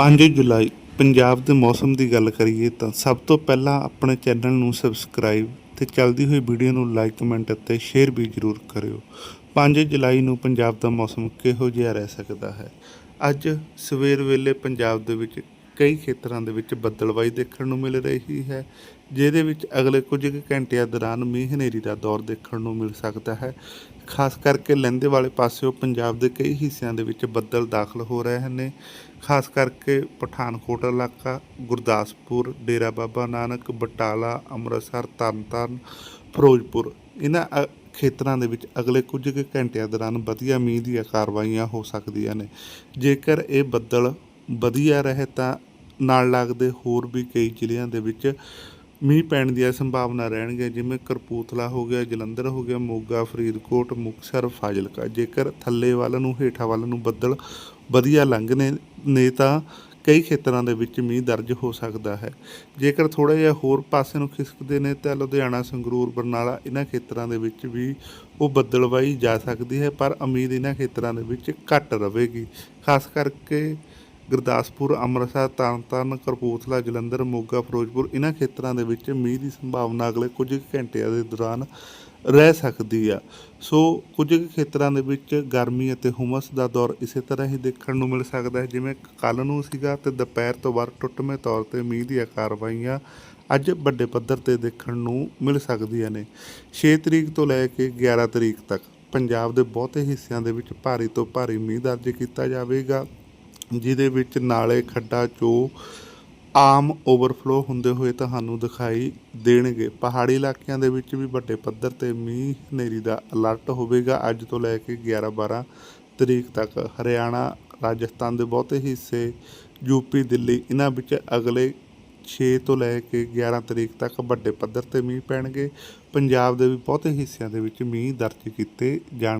5 ਜੁਲਾਈ, ਪੰਜਾਬ ਦੇ ਮੌਸਮ ਦੀ ਗੱਲ ਕਰੀਏ ਤਾਂ ਸਭ ਤੋਂ ਪਹਿਲਾਂ ਆਪਣੇ ਚੈਨਲ ਨੂੰ ਸਬਸਕ੍ਰਾਈਬ ਤੇ ਚੱਲਦੀ ਹੋਈ ਵੀਡੀਓ ਨੂੰ ਲਾਈਕ, ਕਮੈਂਟ ਅਤੇ ਸ਼ੇਅਰ ਵੀ ਜ਼ਰੂਰ ਕਰਿਓ। 5 ਜੁਲਾਈ ਨੂੰ ਪੰਜਾਬ ਦਾ ਮੌਸਮ ਕਿਹੋ ਜਿਹਾ ਰਹਿ ਸਕਦਾ ਹੈ? ਅੱਜ ਸਵੇਰ ਵੇਲੇ ਪੰਜਾਬ ਦੇ ਵਿੱਚ ਕਈ ਖੇਤਰਾਂ ਦੇ ਵਿੱਚ ਬੱਦਲਵਾਈ ਦੇਖਣ ਨੂੰ ਮਿਲ ਰਹੀ ਹੈ, ਜਿਹਦੇ ਵਿੱਚ ਅਗਲੇ ਕੁਝ ਕੁ ਘੰਟਿਆਂ ਦੌਰਾਨ ਮੀਂਹ ਹਨੇਰੀ ਦਾ ਦੌਰ ਦੇਖਣ ਨੂੰ ਮਿਲ ਸਕਦਾ ਹੈ। ਖਾਸ ਕਰਕੇ ਲਹਿੰਦੇ ਵਾਲੇ ਪਾਸਿਓਂ ਪੰਜਾਬ ਦੇ ਕਈ ਹਿੱਸਿਆਂ ਦੇ ਵਿੱਚ ਬੱਦਲ ਦਾਖਲ ਹੋ ਰਹੇ ਨੇ। ਖਾਸ ਕਰਕੇ ਪਠਾਨਕੋਟ ਇਲਾਕਾ, ਗੁਰਦਾਸਪੁਰ, ਡੇਰਾ ਬਾਬਾ ਨਾਨਕ, ਬਟਾਲਾ, ਅੰਮ੍ਰਿਤਸਰ ਤਰਨਤਾਰਨ ਫਿਰੋਜ਼ਪੁਰ। ਇਹਨਾਂ ਅ- ਖੇਤਰਾਂ ਦੇ ਵਿੱਚ ਅਗਲੇ ਕੁਝ ਕੁ ਘੰਟਿਆਂ ਦੌਰਾਨ ਵਧੀਆ ਮੀਂਹ ਦੀਆਂ ਕਾਰਵਾਈਆਂ ਹੋ ਸਕਦੀਆਂ ਨੇ। ਜੇਕਰ ਇਹ ਬੱਦਲ ਵਧੀਆ ਰਹੇ ਤਾਂ ਨਾਲ ਲੱਗਦੇ ਹੋਰ ਵੀ ਕਈ ਜ਼ਿਲ੍ਹਿਆਂ ਦੇ ਵਿੱਚ ਮੀਂਹ ਪੈਣ ਦੀਆਂ ਸੰਭਾਵਨਾ ਰਹਿਣਗੀਆਂ, ਜਿਵੇਂ ਕਰਪੂਥਲਾ ਹੋ ਗਿਆ, ਜਲੰਧਰ ਹੋ ਗਿਆ, ਮੋਗਾ, ਫਰੀਦਕੋਟ, ਮੁਕਤਸਰ, ਫਾਜ਼ਿਲਕਾ। ਜੇਕਰ ਥੱਲੇ ਵੱਲ ਨੂੰ, ਹੇਠਾਂ ਵੱਲ ਨੂੰ ਬੱਦਲ ਵਧੀਆ ਲੰਘਨੇ ਨੇ ਤਾਂ ਕਈ ਖੇਤਰਾਂ ਦੇ ਵਿੱਚ ਮੀਂਹ ਦਰਜ ਹੋ ਸਕਦਾ ਹੈ। ਜੇਕਰ ਥੋੜਾ ਜਿਹਾ ਹੋਰ ਪਾਸੇ ਨੂੰ ਖਿਸਕਦੇ ਨੇ ਤਾਂ ਲੁਧਿਆਣਾ, ਸੰਗਰੂਰ, ਬਰਨਾਲਾ ਇਹਨਾਂ ਖੇਤਰਾਂ ਦੇ ਵਿੱਚ ਵੀ ਉਹ ਬੱਦਲਵਾਈ ਜਾ ਸਕਦੀ ਹੈ, ਪਰ ਉਮੀਦ ਇਹਨਾਂ ਖੇਤਰਾਂ ਦੇ ਵਿੱਚ ਘੱਟ ਰਹੇਗੀ। ਖਾਸ ਕਰਕੇ ਗੁਰਦਾਸਪੁਰ, ਅੰਮ੍ਰਿਤਸਰ, ਤਰਨਤਾਰਨ ਕਰਪੂਥਲਾ ਜਲੰਧਰ, ਮੋਗਾ, ਫਿਰੋਜ਼ਪੁਰ ਇਹਨਾਂ ਖੇਤਰਾਂ ਦੇ ਵਿੱਚ ਮੀਂਹ ਦੀ ਸੰਭਾਵਨਾ ਅਗਲੇ ਕੁਝ ਕੁ ਘੰਟਿਆਂ ਦੇ ਦੌਰਾਨ ਰਹਿ ਸਕਦੀ ਆ। ਸੋ ਕੁਝ ਕੁ ਖੇਤਰਾਂ ਦੇ ਵਿੱਚ ਗਰਮੀ ਅਤੇ ਹੁਮਸ ਦਾ ਦੌਰ ਇਸੇ ਤਰ੍ਹਾਂ ਹੀ ਦੇਖਣ ਨੂੰ ਮਿਲ ਸਕਦਾ ਹੈ। ਜਿਵੇਂ ਕੱਲ ਨੂੰ ਸੀਗਾ ਤੇ ਦੁਪਹਿਰ ਤੋਂ ਬਾਅਦ ਟੁੱਟਵੇਂ ਤੌਰ ਤੇ ਮੀਂਹ ਦੀਆਂ ਕਾਰਵਾਈਆਂ ਅੱਜ ਵੱਡੇ ਪੱਧਰ ਤੇ ਦੇਖਣ ਨੂੰ ਮਿਲ ਸਕਦੀਆਂ ਨੇ। 6 ਤਰੀਕ ਤੋਂ ਲੈ ਕੇ 11 ਤਰੀਕ ਤੱਕ ਪੰਜਾਬ ਦੇ ਬਹੁਤੇ ਹਿੱਸਿਆਂ ਦੇ ਵਿੱਚ ਭਾਰੀ ਤੋਂ ਭਾਰੀ ਮੀਂਹ ਦਰਜ ਕੀਤਾ ਜਾਵੇਗਾ। ਜਿਹਦੇ ਵਿੱਚ ਨਾਲੇ ਖੱਡਾ ਚੋ ਆਮ ਓਵਰਫਲੋ ਹੁੰਦੇ ਹੋਏ ਤੁਹਾਨੂੰ ਦਿਖਾਈ ਦੇਣਗੇ। ਪਹਾੜੀ ਇਲਾਕਿਆਂ ਦੇ ਵਿੱਚ ਵੀ ਵੱਡੇ ਪੱਧਰ ਤੇ ਮੀਂਹ ਹਨੇਰੀ ਦਾ ਅਲਰਟ ਹੋਵੇਗਾ। ਅੱਜ ਤੋਂ ਲੈ ਕੇ 11 12 ਤਰੀਕ ਤੱਕ ਹਰਿਆਣਾ, ਰਾਜਸਥਾਨ ਦੇ ਬਹੁਤੇ ਹਿੱਸੇ ਯੂਪੀ ਦਿੱਲੀ, ਇਹਨਾਂ ਵਿੱਚ ਅਗਲੇ 6 ਤੋਂ ਲੈ ਕੇ 11 ਤਰੀਕ ਤੱਕ ਵੱਡੇ ਪੱਧਰ ਤੇ ਮੀਂਹ ਪੈਣਗੇ। ਪੰਜਾਬ ਦੇ ਵੀ ਬਹੁਤੇ ਹਿੱਸਿਆਂ ਦੇ ਵਿੱਚ ਮੀਂਹ ਦਰਜ ਕੀਤੇ ਜਾਣ